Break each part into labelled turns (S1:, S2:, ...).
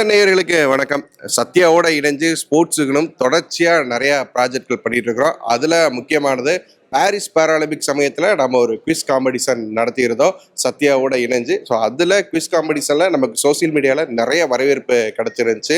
S1: விகட நேயர்களுக்கு. வணக்கம். சத்யாவோட இணைஞ்சு ஸ்போர்ட்ஸுகளும் தொடர்ச்சியாக நிறையா ப்ராஜெக்ட்கள் பண்ணிட்டு இருக்கிறோம் அதில் முக்கியமானது பாரிஸ் பேராலிம்பிக் சமயத்தில் நம்ம ஒரு குவிஸ் காம்படிஷன் நடத்தியிருந்தோம். சத்யாவோட இணைஞ்சு. ஸோ அதில் குவிஸ் காம்படிஷனில் நமக்கு சோஷியல் மீடியாவில் நிறைய வரவேற்பு கிடச்சிருந்துச்சு.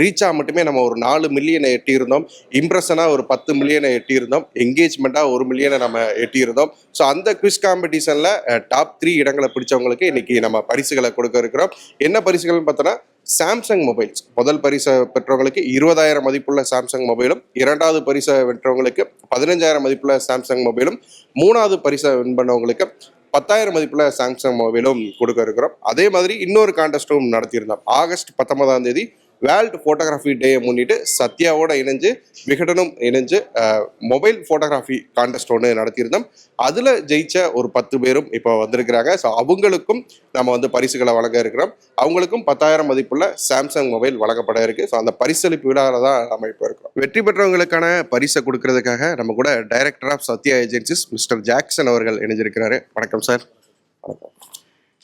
S1: ரீச்சாக மட்டுமே நம்ம ஒரு நாலு மில்லியனை எட்டியிருந்தோம். இம்ப்ரெஷனாக ஒரு பத்து மில்லியனை எட்டியிருந்தோம். என்கேஜ்மெண்ட்டாக ஒரு மில்லியனை நம்ம எட்டியிருந்தோம். ஸோ அந்த குவிஸ் காம்படிஷனில் டாப் த்ரீ இடங்களை பிடிச்சவங்களுக்கு இன்னைக்கு நம்ம பரிசுகளை கொடுக்க இருக்கிறோம். என்ன பரிசுகள்னு பார்த்தோன்னா சாம்சங் மொபைல்ஸ். முதல் பரிசை பெற்றவங்களுக்கு இருபதாயிரம் மதிப்புள்ள சாம்சங் மொபைலும் இரண்டாவது பரிசை வென்றவங்களுக்கு பதினஞ்சாயிரம் மதிப்புள்ள சாம்சங் மொபைலும் மூணாவது பரிசை வின் பண்ணவங்களுக்கு பத்தாயிரம் மதிப்புள்ள சாம்சங் மொபைலும் கொடுக்க இருக்கிறோம். அதே மாதிரி இன்னொரு கான்டெஸ்ட்டும் நடத்தியிருந்தோம். ஆகஸ்ட் பத்தொன்பதாம் தேதி வேர்ல்டு ஃபோட்டோகிராஃபி டேயை முன்னிட்டு சத்யாவோட இணைஞ்சு விகடனும் இணைஞ்சு மொபைல் ஃபோட்டோகிராஃபி கான்டெஸ்ட் ஒன்று நடத்தியிருந்தோம். அதில் ஜெயிச்ச ஒரு பத்து பேரும் இப்போ வந்திருக்கிறாங்க. ஸோ அவங்களுக்கும் நம்ம வந்து பரிசுகளை வழங்க இருக்கிறோம். அவங்களுக்கும் பத்தாயிரம் மதிப்புள்ள சாம்சங் மொபைல் வழங்கப்பட இருக்குது ஸோ அந்த பரிசளிப்பு விழாவில் தான் நம்ம இப்போ இருக்கிறோம். வெற்றி பெற்றவங்களுக்கான பரிசை கொடுக்கறதுக்காக நம்ம கூட director of Sathya agencies mister Jackson அவர்கள் இணைஞ்சிருக்கிறாரு. வணக்கம் சார் வணக்கம்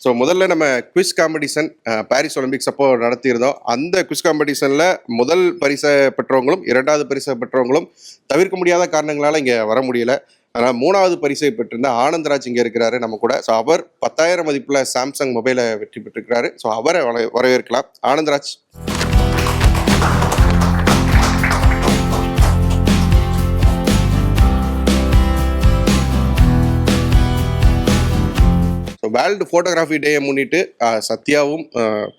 S1: ஸோ முதல்ல நம்ம குவிஸ் காம்படிஷன் பாரிஸ் ஒலிம்பிக்ஸ் அப்போ நடத்தியிருந்தோம். அந்த குவிஸ் காம்படிஷனில் முதல் பரிசை பெற்றவங்களும் இரண்டாவது பரிசை பெற்றவங்களும் தவிர்க்க முடியாத காரணங்களால் இங்கே வர முடியல. ஆனால் மூணாவது பரிசை பெற்றிருந்த ஆனந்தராஜ் இங்கே இருக்கிறாரு நம்ம கூட. ஸோ அவர் பத்தாயிரம் மதிப்பில் சாம்சங் மொபைலை வெற்றி பெற்றிருக்கிறாரு. ஸோ அவரை வரவேற்கலாம். ஆனந்தராஜ். வேர்ல்டு ஃபோட்டோகிராஃபி டேயை முன்னிட்டு சத்யாவும்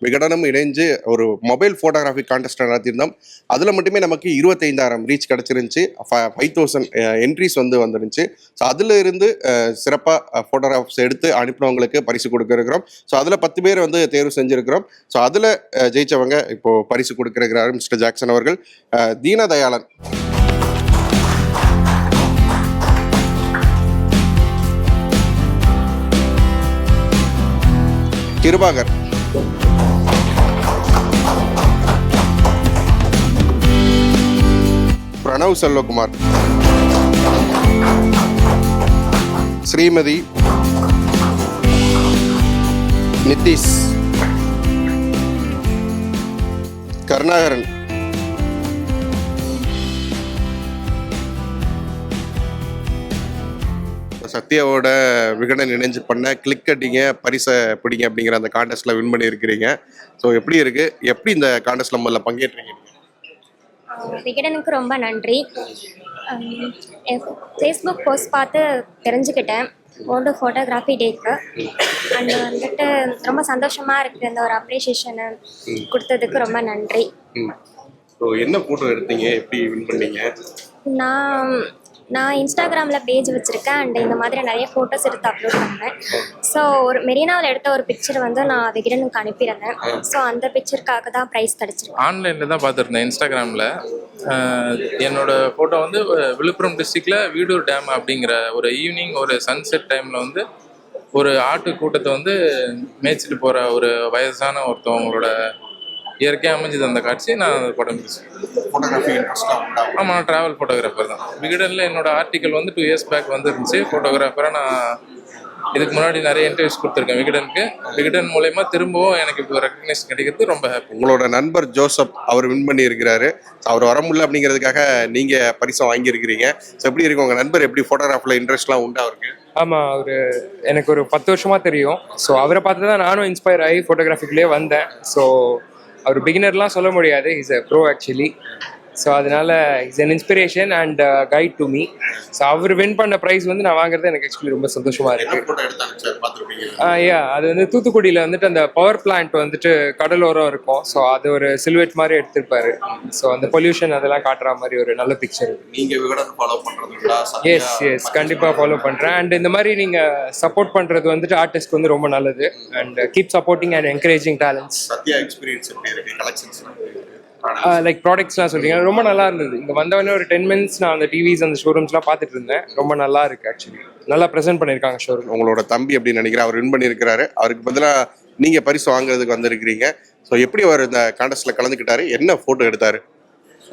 S1: விகடனும் இணைஞ்சு ஒரு மொபைல் ஃபோட்டோகிராஃபி கான்டெஸ்ட் நடத்தியிருந்தோம். அதில் மட்டுமே நமக்கு இருபத்தைந்தாயிரம் ரீச் கிடச்சிருந்துச்சு. ஃபைவ் தௌசண்ட் என்ட்ரிஸ் வந்து வந்துருந்துச்சு. ஸோ அதில் இருந்து சிறப்பாக ஃபோட்டோகிராஃப்ஸ் எடுத்து அனுப்பினவங்களுக்கு பரிசு கொடுக்குறோம் ஸோ அதில் பத்து பேர் வந்து தேர்வு செஞ்சுருக்கிறோம். ஸோ அதில் ஜெயிச்சவங்க இப்போது பரிசு கொடுக்குறாரு மிஸ்டர் ஜாக்சன் அவர்கள். அஹ், தீனதயாளன் கிருபாகர் பிரணவ் செல்வகுமார் ஸ்ரீமதி நிதிஷ் கருணாகரன் சத்யாவோட விகடன் இணைஞ்சு பண்ண கிளிக் அடிங்க பரிசை பிடிங்க அப்படிங்கிற அந்த கான்டெஸ்ட்ல வின் பண்ணியிருக்கிறீங்க. ஸோ எப்படி இருக்கு? எப்படி இந்த கான்டெஸ்ட்ல முதல்ல பங்கேற்றீங்க?
S2: விகடனுக்கு ரொம்ப நன்றி. ஃபேஸ்புக் போஸ்ட் பார்த்து தெரிஞ்சுக்கிட்டேன். வேர்ல்டு ஃபோட்டோகிராஃபி டேக்கு அண்ட் வந்துட்டு ரொம்ப சந்தோஷமாக இருக்குது இந்த ஒரு அப்ரிஷியேஷனை கொடுத்ததுக்கு ரொம்ப நன்றி.
S1: ஸோ என்ன ஃபோட்டோ எடுத்தீங்க? எப்படி வின் பண்ணீங்க?
S2: நான் நான் இன்ஸ்டாகிராமில் பேஜ் வச்சுருக்கேன் அண்ட் இந்த மாதிரி நிறைய ஃபோட்டோஸ் எடுத்து அப்லோட் பண்ணேன் ஸோ ஒரு மெரினாவில் எடுத்த ஒரு பிக்சர் வந்து நான் விகிடனுக்கு அனுப்பியிருந்தேன். ஸோ அந்த பிக்சருக்காக தான் ப்ரைஸ் கிடச்சிருக்கு.
S3: ஆன்லைனில் தான் பார்த்துருந்தேன் இன்ஸ்டாகிராமில் என்னோட ஃபோட்டோ வந்து விழுப்புரம் டிஸ்ட்ரிக்டில் வீடூர் டேம் அப்படிங்கிற ஒரு ஈவினிங் ஒரு சன்செட் டைமில் வந்து ஒரு ஆட்டு கூட்டத்தை வந்து மேய்ச்சிட்டு போகிற ஒரு வயசான ஒருத்தவங்களோட இயற்கையாக அமைஞ்சது அந்த காட்சி நான் அந்த படம் பிடிச்சேன்.
S1: ஃபோட்டோகிராஃபி இன்ட்ரெஸ்ட்லாம் உண்டா?
S3: ஆமாம் நான் ட்ராவல் ஃபோட்டோகிராஃபர் தான். விகடனில் என்னோட ஆர்டிக்கல் வந்து டூ இயர்ஸ் பேக் வந்துருந்துச்சு. ஃபோட்டோகிராஃபராக நான் இதுக்கு முன்னாடி நிறைய இன்டர்வியூஸ் கொடுத்துருக்கேன் விகடனுக்கு. விகடன் மூலயமா திரும்பவும் எனக்கு இப்போ ரெக்கக்னேஷன் கிடைக்கிறது ரொம்ப ஹாப்பி
S1: உங்களோட நண்பர் ஜோசப் அவர் வின் பண்ணியிருக்கிறாரு. அவர் வர முடியல அப்படிங்கிறதுக்காக நீங்க பரிசை வாங்கியிருக்கிறீங்க. ஸோ எப்படி இருக்கு? உங்க நண்பர் எப்படி ஃபோட்டோகிராஃபில் இன்ட்ரெஸ்ட்லாம் உண்டா அவருக்கு?
S4: ஆமாம் அவர் எனக்கு ஒரு பத்து வருஷமா தெரியும். ஸோ அவரை பார்த்து தான் நானும் இன்ஸ்பயர் ஆகி ஃபோட்டோகிராஃபிக்குள்ளே வந்தேன். ஸோ அவர் பிகினர்லாம் சொல்ல முடியாது. Is a pro actually so அதனால is an inspiration and guide to me so our win பண்ண ப்ரைஸ் வந்து நான் வாங்குறது எனக்கு ஆக்சுவலி ரொம்ப சந்தோஷமா இருக்கு. ஆ யா அது வந்து தூத்துக்குடியில் வந்துட்டு அந்த பவர் பிளான்ட் வந்துட்டு கடலோரம் இருக்கும். ஸோ அது ஒரு சில்வெட் மாதிரி எடுத்திருப்பாரு. ஸோ அந்த பொல்யூஷன் அதெல்லாம் காட்டுற மாதிரி ஒரு நல்ல பிக்சர்
S1: நீங்க விகடன் ஃபாலோ பண்றதுங்களா
S4: எஸ் எஸ் கண்டிப்பாக ஃபாலோ பண்ணுறேன் அண்ட் இந்த மாதிரி நீங்கள் சப்போர்ட் பண்ணுறது வந்துட்டு ஆர்டிஸ்ட்க்கு வந்து ரொம்ப நல்லது. And keep supporting and encouraging talents
S1: Sathya experience எப்படி இருக்கு? கலெக்ஷன்ஸ்
S4: லைக் ப்ராடக்ட்ஸ்லாம் சொல்றீங்க. ரொம்ப நல்லா இருந்தது. இங்கே வந்தவொடனே ஒரு டென் மினிட்ஸ் நான் அந்த டிவிஸ் அந்த ஷோரூம்ஸ்லாம் பார்த்துட்டு இருந்தேன். ரொம்ப நல்லா இருக்கு ஆக்சுவலி நல்லா ப்ரெசென்ட் பண்ணியிருக்காங்க ஷோரூம்
S1: உங்களோட தம்பி அப்படின்னு நினைக்கிறேன் அவர் வின் பண்ணியிருக்கிறாரு. அவருக்கு பதிலாக நீங்கள் பரிசு வாங்குறதுக்கு வந்திருக்கிறீங்க. ஸோ எப்படி அவர் இந்த கான்டெஸ்ட்ல கலந்துக்கிட்டாரு? என்ன ஃபோட்டோ எடுத்தாரு?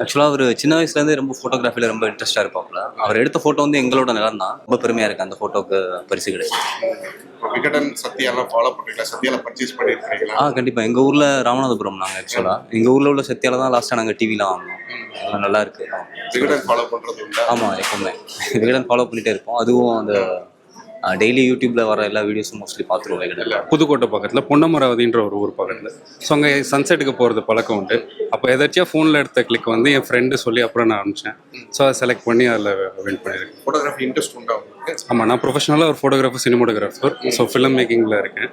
S5: ஆக்சுவலாக அவர் சின்ன வயசுலேருந்து ரொம்ப ஃபோட்டோகிராஃபியில் ரொம்ப இன்ட்ரெஸ்ட்டாக இருப்பாப்புல. அவர் எடுத்த ஃபோட்டோ வந்து எங்களோட நிலம் தான் ரொம்ப பெருமையாக இருக்குது அந்த ஃபோட்டோக்கு பரிசு கிடைச்சு.
S1: இப்போ விகடன் சத்யாலாம் ஃபாலோ பண்ணுறீங்களா சத்யால பர்ச்சேஸ் பண்ணியிருக்கிறீங்களா
S5: ஆ கண்டிப்பாக எங்கள் ஊரில் ராமநாதபுரம் நாங்கள் ஆக்சுவலாக எங்கள் ஊரில் உள்ள சத்தியால தான் லாஸ்ட்டாக நாங்கள் டிவிலாம் வாங்கினோம். நல்லா இருக்கு.
S1: விகடன் ஃபாலோ பண்ணுறது உண்டா?
S5: ஆமாம் எப்பவுமே. விகடன் ஃபாலோ பண்ணிகிட்டே இருப்போம். அதுவும் அந்த டெய்லி யூடியூப்ல வர எல்லா வீடியோஸும் மோஸ்ட்லி பார்த்துருவோம் விகடன்
S6: புதுக்கோட்டை பக்கத்தில் பொன்னமராவதின்ற ஒரு ஊர் பக்கத்தில். ஸோ அங்கே சன்செட்டுக்கு போகிறது பழக்கம் உண்டு. அப்போ எதாச்சியாக ஃபோனில் எடுத்த கிளிக் வந்து என் ஃப்ரெண்டு சொல்லி அப்புறம் நான் அனுப்பிச்சேன். ஸோ அதை செலக்ட் பண்ணி அதில் வின் பண்ணியிருக்கேன்
S1: ஃபோட்டோகிராஃபி இன்ட்ரெஸ்ட் உண்டா உங்களுக்கு?
S6: ஆமாம் நான் ப்ரொஃபஷனலாக ஒரு ஃபோட்டோகிராஃபர் சினிமோட்டோகிராஃபர் ஸோ ஃபிலிம் மேக்கிங்கில் இருக்கேன்.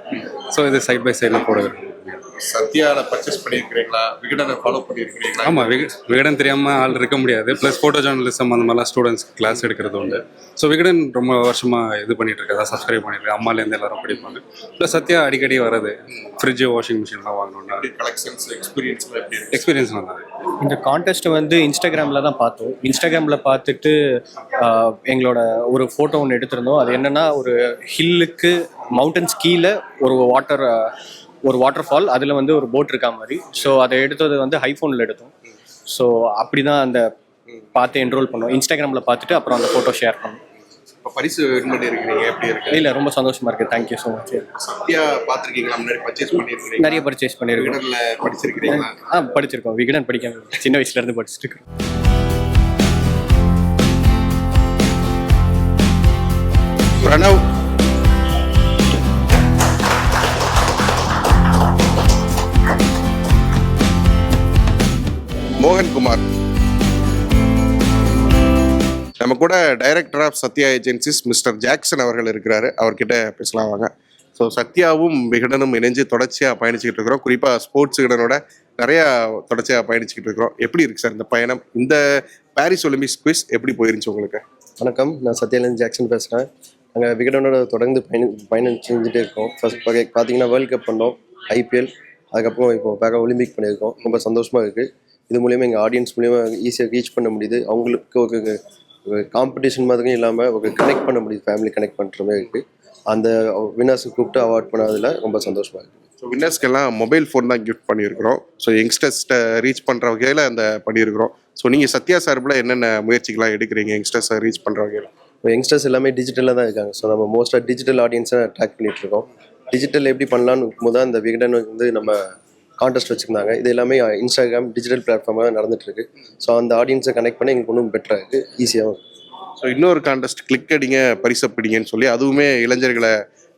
S6: ஸோ இது சைட் பை சைடில் ஃபோட்டோகிராஃபி
S1: சத்யால பர்ச்சேஸ் பண்ணியிருக்கிறீங்களா? விகடனை ஃபாலோ பண்ணியிருக்கிறீங்களா?
S6: ஆமாம் விக விகடன் தெரியாமல் ஆள் இருக்க முடியாது. ப்ளஸ் ஃபோட்டோ ஜேர்னலிசம் அந்த மாதிரிலாம் ஸ்டூடெண்ட்ஸ் கிளாஸ் எடுக்கிறது உண்டு. ஸோ விகடன் ரொம்ப வருஷமாக இது பண்ணிட்டு இருக்கா சப்ஸ்கிரைப் பண்ணிட்டு அம்மாலேருந்து எல்லாரும் படிப்பாங்க. ப்ளஸ் சத்யா அடிக்கடி வரது ஃப்ரிட்ஜு வாஷிங் மிஷின்லாம் வாங்கணும்னா.
S1: கலெக்ஷன்ஸ் இருக்கு?
S6: எக்ஸ்பீரியன்ஸ் நல்லா
S7: இந்த கான்டெஸ்ட் வந்து இன்ஸ்டாகிராமில் தான் பார்த்தோம். இன்ஸ்டாகிராமில் பார்த்துட்டு எங்களோட ஒரு ஃபோட்டோ ஒன்று எடுத்திருந்தோம். அது என்னன்னா ஒரு ஹில்லுக்கு மவுண்டன்ஸ் கீழே ஒரு வாட்டர் ஒரு வாட்டர் ஃபால் அதில் வந்து ஒரு போட் இருக்கா மாதிரி. ஸோ அதை எடுத்தது வந்து ஐஃபோனில் எடுத்தோம். ஸோ அப்படி தான் அந்த பார்த்து என்ரோல் பண்ணோம். இன்ஸ்டாகிராமில் பார்த்துட்டு அப்புறம் அந்த ஃபோட்டோ ஷேர் பண்ணோம்.
S1: இப்போ பரிசு வின் பண்ணியிருக்கிறீங்க எப்படி இருக்கு?
S7: இல்லை ரொம்ப சந்தோஷமா இருக்குது தேங்க்யூ ஸோ மச்
S1: சத்யா பார்த்துருக்கீங்களா? முன்னாடி பர்ச்சேஸ் பண்ணியிருக்கிறீங்க
S7: நிறைய பர்ச்சேஸ் பண்ணியிருக்கோம்
S1: விகடன்ல படிச்சிருக்கிறீங்களா?
S7: ஆ படிச்சிருக்கோம். விகடன் படிக்க சின்ன வயசுலேருந்து படிச்சுட்டு இருக்கோம்.
S1: பிரணவ் மோகன்குமார். நம்ம கூட director of Sathya agencies mister Jackson அவர்கள் இருக்கிறாரு. அவர்கிட்ட பேசலாம் வாங்க. ஸோ சத்யாவும் விகடனும் இணைஞ்சு தொடர்ச்சியாக பயணிச்சுக்கிட்டு இருக்கிறோம். குறிப்பாக ஸ்போர்ட்ஸ் விகடனோட நிறையா தொடர்ச்சியாக பயணிச்சுக்கிட்டு இருக்கிறோம். எப்படி இருக்கு சார் இந்த பயணம்? இந்த பாரிஸ் ஒலிம்பிக்ஸ் குவிஸ் எப்படி போயிருந்துச்சு உங்களுக்கு?
S8: வணக்கம். நான் சத்யாலேருந்து ஜாக்சன் பேசுகிறேன் நாங்கள் விகடனோட தொடர்ந்து பயணி பயணம் செஞ்சுட்டே இருக்கோம். ஃபர்ஸ்ட் பார்த்தீங்கன்னா வேர்ல்ட் கப் பண்ணோம். ஐபிஎல் அதுக்கப்புறம் இப்போ பேக ஒலிம்பிக் பண்ணியிருக்கோம். ரொம்ப சந்தோஷமாக இருக்குது இது மூலியமாக எங்கள் ஆடியன்ஸ் மூலியமா ஈஸியாக ரீச் பண்ண முடியுது. அவங்களுக்கு ஒரு காம்படிஷன் மாதிரியும் இல்லாமல் ஒரு கனெக்ட் பண்ண முடியுது. ஃபேமிலி கனெக்ட் பண்ணுற மாதிரி இருக்குது அந்த வினர்ஸை கூப்பிட்டு அவார்ட் பண்ணதில் ரொம்ப சந்தோஷமாக இருக்குது
S1: ஸோ வின்னர்ஸ்க்கெல்லாம் மொபைல் ஃபோன் தான் கிஃப்ட் பண்ணியிருக்கிறோம். ஸோ யங்ஸ்டர்ஸ்ட்டை ரீச் பண்ணுற வகையில் அந்த பண்ணியிருக்கிறோம். ஸோ நீங்கள் சத்யா சார்பில் என்னென்ன முயற்சிகள்லாம் எடுக்கிறீங்க யங்ஸ்டர்ஸை ரீச் பண்ணுற வகையில்?
S8: இப்போ யங்ஸ்டர்ஸ் எல்லாமே டிஜிட்டலாக தான் இருக்காங்க. ஸோ நம்ம மோஸ்ட்டாக டிஜிட்டல் ஆடியன்ஸை ட்ராக் பண்ணிட்டு இருக்கோம். டிஜிட்டல் எப்படி பண்ணலான்னு போது இந்த விகடன் வந்து நம்ம கான்டெஸ்ட் வச்சுருந்தாங்க. இது எல்லாமே இன்ஸ்டாகிராம் டிஜிட்டல் பிளாட்ஃபார்மாக நடந்துட்டு இருக்கு ஸோ அந்த ஆடியன்ஸை கனெக்ட் பண்ணி எங்களுக்கு இன்னும் பெட்டராக இருக்குது ஈஸியாகவும்
S1: ஸோ இன்னொரு கான்டெஸ்ட் கிளிக் அடிங்க பரிசப்பிடிங்கன்னு சொல்லி அதுவுமே இளைஞர்களை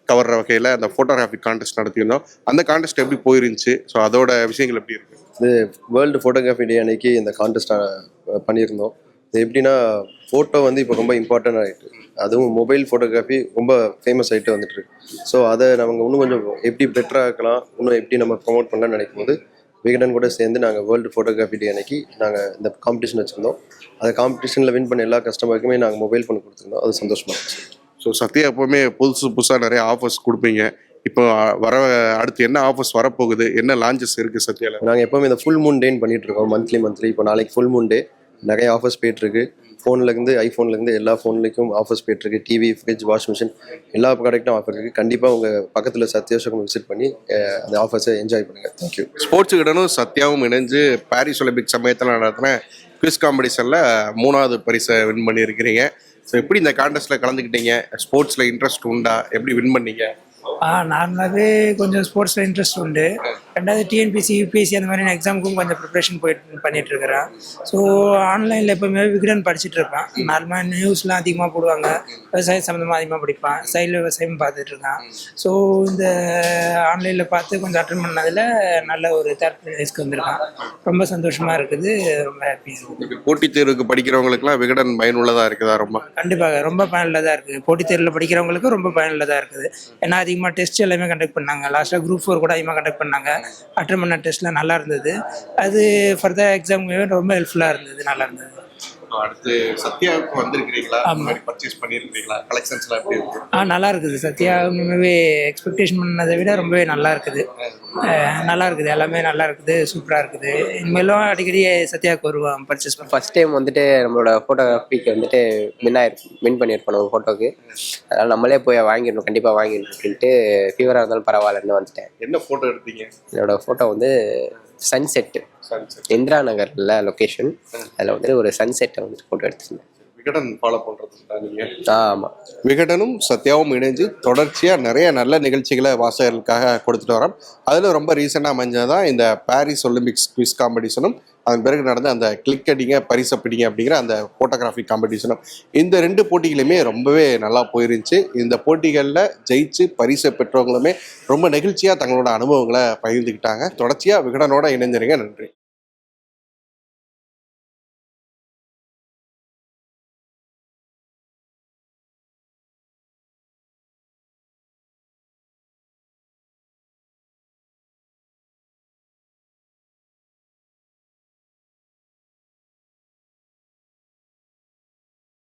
S1: கவர்ற வகையில் அந்த ஃபோட்டோகிராஃபி கான்டெஸ்ட் நடத்தியிருந்தோம். அந்த கான்டெஸ்ட் எப்படி போயிருந்துச்சு? ஸோ அதோட விஷயங்கள் எப்படி இருக்கு?
S8: இது வேர்ல்டு ஃபோட்டோகிராஃபி டே அன்னைக்கு இந்த கான்டெஸ்ட் பண்ணியிருந்தோம். இது எப்படின்னா ஃபோட்டோ வந்து இப்போ ரொம்ப இம்பார்ட்டன்ட் ஆகிட்டு அதுவும் மொபைல் ஃபோட்டோகிராஃபி ரொம்ப ஃபேமஸ் ஆகிட்டு வந்துட்டு இருக்கு. ஸோ அதை நம்ம இன்னும் கொஞ்சம் எப்படி பெட்டராக ஆக்கலாம் இன்னும் எப்படி நம்ம ப்ரொமோட் பண்ணலாம்னு நினைக்கும் போது விகடன் கூட சேர்ந்து நாங்கள் வேர்ல்டு ஃபோட்டோகிராஃபி டே அன்னைக்கு நாங்கள் இந்த காம்படிஷன் வச்சுருந்தோம். அந்த காம்படிஷனில் வின் பண்ண எல்லா கஸ்டமருக்குமே நாங்கள் மொபைல் ஃபோன் கொடுத்துருந்தோம். அது சந்தோஷமாக இருந்துச்சு.
S1: ஸோ சத்யா எப்போவுமே புதுசு புதுசாக நிறைய ஆஃபர்ஸ் கொடுப்பீங்க. இப்போ வர அடுத்து என்ன ஆஃபர்ஸ் வரப்போகுது? என்ன லான்ச்சஸ் இருக்குது சத்யாவில்
S8: நாங்கள் எப்போவுமே இந்த ஃபுல் மூன் டேன்னு பண்ணிட்டு இருக்கோம். மந்த்லி மந்த்லி இப்போ நாளைக்கு ஃபுல் மூன் டே நிறைய ஆஃபர்ஸ் போயிட்டுருக்கு ஃபோன்லேருந்து ஐஃபோன்லேருந்து எல்லா ஃபோன்லேயும் ஆஃபர்ஸ் போயிட்டுருக்கு. டிவி ஃப்ரிட்ஜ் வாஷிங் மிஷின் எல்லா ப்ராடக்ட்டும் ஆஃபர் இருக்குது கண்டிப்பாக உங்கள் பக்கத்தில் சத்யாசோகம் விசிட் பண்ணி அந்த ஆஃபர்ஸை என்ஜாய் பண்ணுங்கள் தேங்க்யூ
S1: ஸ்போர்ட்ஸ் கிடனும் சத்யாவும் இணைஞ்சு பாரிஸ் ஒலிம்பிக் சமயத்தில் நடத்தின குவிஸ் காம்படிஷனில் மூணாவது பரிசை வின் பண்ணியிருக்கிறீங்க. ஸோ எப்படி இந்த கான்டெஸ்ட்டில் கலந்துக்கிட்டீங்க? ஸ்போர்ட்ஸில் இன்ட்ரெஸ்ட் உண்டா? எப்படி வின் பண்ணீங்க?
S9: நார்மலாகவே கொஞ்சம் ஸ்போர்ட்ஸில் இன்ட்ரெஸ்ட் உண்டு. ரெண்டாவது டிஎன்பிசி யூபிஎஸ்சி அந்த மாதிரியான எக்ஸாமுக்கும் கொஞ்சம் ப்ரிப்ரேஷன் போயிட்டு பண்ணிட்டு இருக்கிறேன். ஸோ ஆன்லைனில் எப்போவுமே விகடன் படிச்சுட்டு இருப்பேன். நார்மலாக நியூஸ்லாம் அதிகமாக போடுவாங்க. விவசாயம் சம்மந்தமாக அதிகமாக படிப்பேன். சைடில் விவசாயம் பார்த்துட்டு இருக்கேன். ஸோ இந்த ஆன்லைனில் பார்த்து கொஞ்சம் அட்டன் பண்ணதில் நல்ல ஒரு தேர்ட் வந்திருக்கேன். ரொம்ப சந்தோஷமாக இருக்குது. ரொம்ப ஹாப்பியாக இருக்குது.
S1: போட்டித் தேர்வுக்கு படிக்கிறவங்களுக்குலாம் விகடன் பயனுள்ளதாக இருக்குதா ரொம்ப?
S9: கண்டிப்பாக ரொம்ப பயனுள்ளதாக இருக்குது. போட்டித் தேர்வில் படிக்கிறவங்களுக்கு ரொம்ப பயனுள்ளதாக இருக்குது. ஏன்னா அதிகமாக டெஸ்ட் எல்லாமே கண்டக்ட் பண்ணாங்க. லாஸ்ட்டாக குரூப் ஃபோர் கூட அதிகமாக கண்டக்ட் பண்ணாங்க. அட்டன் பண்ண டெஸ்ட்லாம் நல்லா இருந்தது. அது ஃபர்தர் எக்ஸாமுக்கு ரொம்ப ஹெல்ப்ஃபுல்லாக இருந்தது நல்லா இருந்தது.
S1: அடுத்து சத்யாவுக்கு வந்திருக்கிறீங்களா. பர்ச்சேஸ் பண்ணியிருக்கிறீங்களா கலெக்ஷன்ஸ்லாம் எப்படி இருக்கு?
S9: ஆ நல்லா இருக்குது. சத்யா உண்மையாகவே எக்ஸ்பெக்டேஷன் பண்ணதை விட ரொம்பவே நல்லா இருக்குது. நல்லா இருக்குது. எல்லாமே நல்லா இருக்குது. சூப்பராக இருக்குது. இனிமேலும் அடிக்கடி சத்யாவுக்கு வருவான் பர்ச்சேஸ் பண்ண.
S10: ஃபர்ஸ்ட் டைம் வந்துட்டு நம்மளோட ஃபோட்டோகிராஃபிக்கு வந்துட்டு வின் ஆயிருக்கும் வின் பண்ணியிருப்போம் நம்ம ஃபோட்டோக்கு அதனால் நம்மளே போய் வாங்கிடணும். கண்டிப்பாக வாங்கிடணும் அப்படின்ட்டு ஃபீவராக இருந்தாலும் பரவாயில்லன்னு வந்துட்டேன்.
S1: என்ன ஃபோட்டோ எடுத்தீங்க?
S10: என்னோட ஃபோட்டோ வந்து சன்செட்டு இந்திரா நகர்ல லொக்கேஷன் அதில் வந்துட்டு ஒரு சன்செட்டை வந்துட்டு ஃபோட்டோ எடுத்திருந்தேன்.
S1: விகடன் ஃபாலோ
S10: ஆ ஆமாம்
S1: விகடனும் சத்யாவும் இணைஞ்சு தொடர்ச்சியாக நிறைய நல்ல நிகழ்ச்சிகளை வாசகர்களுக்காக கொடுத்துட்டு வரோம். அதில் ரொம்ப ரீசெண்டாக அமைஞ்சது தான் இந்த பாரிஸ் ஒலிம்பிக்ஸ் குவிஸ் காம்படிஷனும் அதன் பிறகு நடந்த அந்த கிளிக் அடிங்க பரிசு பிடிங்க அப்படிங்கிற அந்த ஃபோட்டோகிராஃபி காம்படிஷனும் இந்த ரெண்டு போட்டிகளுமே ரொம்பவே நல்லா போயிருந்துச்சு. இந்த போட்டிகளில் ஜெயிச்சு பரிசை பெற்றவங்களுமே ரொம்ப நெகிழ்ச்சியாக தங்களோட அனுபவங்களை பகிர்ந்துக்கிட்டாங்க. தொடர்ச்சியாக விகடனோட இணைஞ்சிருங்க. நன்றி.